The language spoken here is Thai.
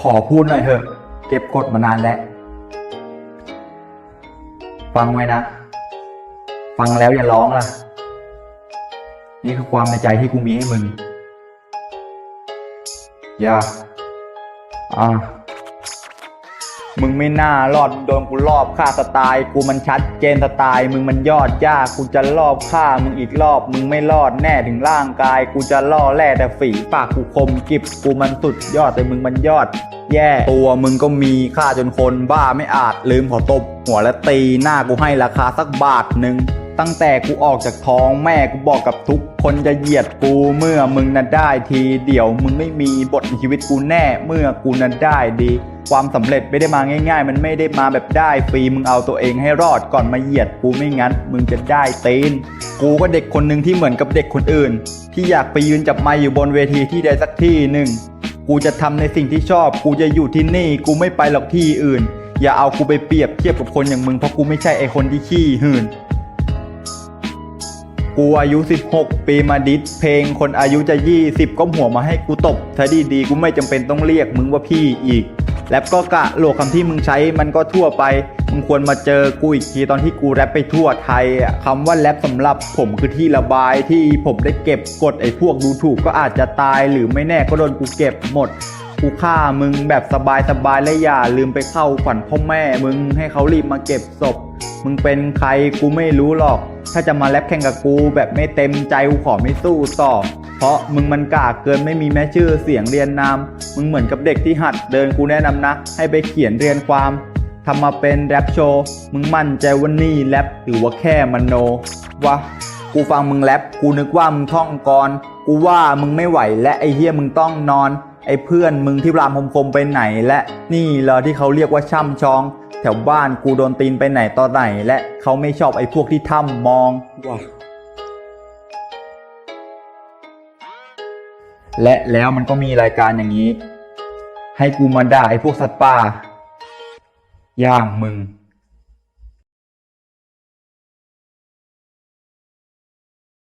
ขอพูดหน่อยเถอะ เก็บกดมานานแล้ว ฟังไว้นะ ฟังแล้วอย่าร้องล่ะ นี่คือความในใจที่กูมีให้มึง อย่า อ่า มึงไม่น่ารอดโดนกูรอบฆ่าสไตล์กูมันชัดเจนสไตล์มึงมันยอดยากกูจะรอบฆ่ามึงอีกรอบ มึงไม่รอดแน่ถึงร่างกาย กูจะล่อแร่แต่ฝีปากกูคมกิบกูมันสุดยอดแต่มึงมันยอด แย่ตัวมึงก็มีค่าจนคนบ้าไม่อาจลืมขอตบหัวและตีหน้ากูให้ราคาสักบาทหนึ่ง ตั้งแต่กูออกจากท้องแม่กูบอกกับทุกคนจะเหยียดกูเมื่อมึงน่ะได้ทีเดี๋ยวมึงไม่มีบทในชีวิตกูแน่เมื่อกูน่ะได้ดี ความสำเร็จไม่ได้มาง่าย ๆ มันไม่ได้มาแบบได้ฟรีมึงเอาตัวเองให้รอดก่อนมาเหยียดกูไม่งั้น มึงจะได้ตีนกูก็เด็กคนหนึ่งที่เหมือนกับเด็กคนอื่น ที่อยากไปยืนจับไมค์อยู่บนเวทีที่ใดสักที่หนึ่งกูจะทำในสิ่งที่ชอบ กูจะอยู่ที่นี่ กูไม่ไปหรอกที่อื่น อย่าเอากูไปเปรียบเทียบกับคนอย่างมึงเพราะกูไม่ใช่ไอคนที่ขี้หื่น กูอายุ 16 ปีมาดิสเพลงคนอายุจะ 20ก็หัวมาให้กูตบถ้าดีดีๆกูไม่จำเป็นต้องเรียกมึงว่าพี่อีก แรปก็กะโหลกคำที่มึงใช้มันก็ทั่วไป มึงควรมาเจอกูอีกทีตอนที่กูแรปไปทั่วไทยคำว่าแรปสำหรับผมคือที่ระบายที่ผมได้เก็บกดไอ้พวกดูถูกก็อาจจะตายหรือไม่แน่ก็โดนกูเก็บหมดกูฆ่ามึงแบบสบายสบายๆและอย่าลืมไปเข้าฝันพ่อแม่มึงให้เขารีบมาเก็บศพ มึงเป็นใครกูไม่รู้หรอก ถ้าจะมาแลปแข่งกับกูแบบไม่เต็มใจกูขอไม่สู้ต่อ เพราะมึงมันกากเกินไม่มีแม้ชื่อเสียงเรียนนาม มึงเหมือนกับเด็กที่หัดเดินกูแนะนำนะ ให้ไปเขียนเรียนความทำมาเป็นแรปโชว์ มึงมั่นใจว่านี่แรปหรือว่าแค่มโนวะกูฟังมึงแรปกูนึกว่ามึงท่องกรกูว่ามึงไม่ไหวและไอเฮียมึงต้องนอน ไอเพื่อนมึงที่รามคมๆไปไหนและนี่เหรอที่เขาเรียกว่าช่ำชอง แถวบ้านกูโดนตีนไปไหนตอนไหน และเขาไม่ชอบไอ้พวกที่ถ้ำมองว้าและแล้วมันก็มีรายการอย่างนี้ ให้กูมาด่าไอ้พวกสัตว์ป่า อย่างมึง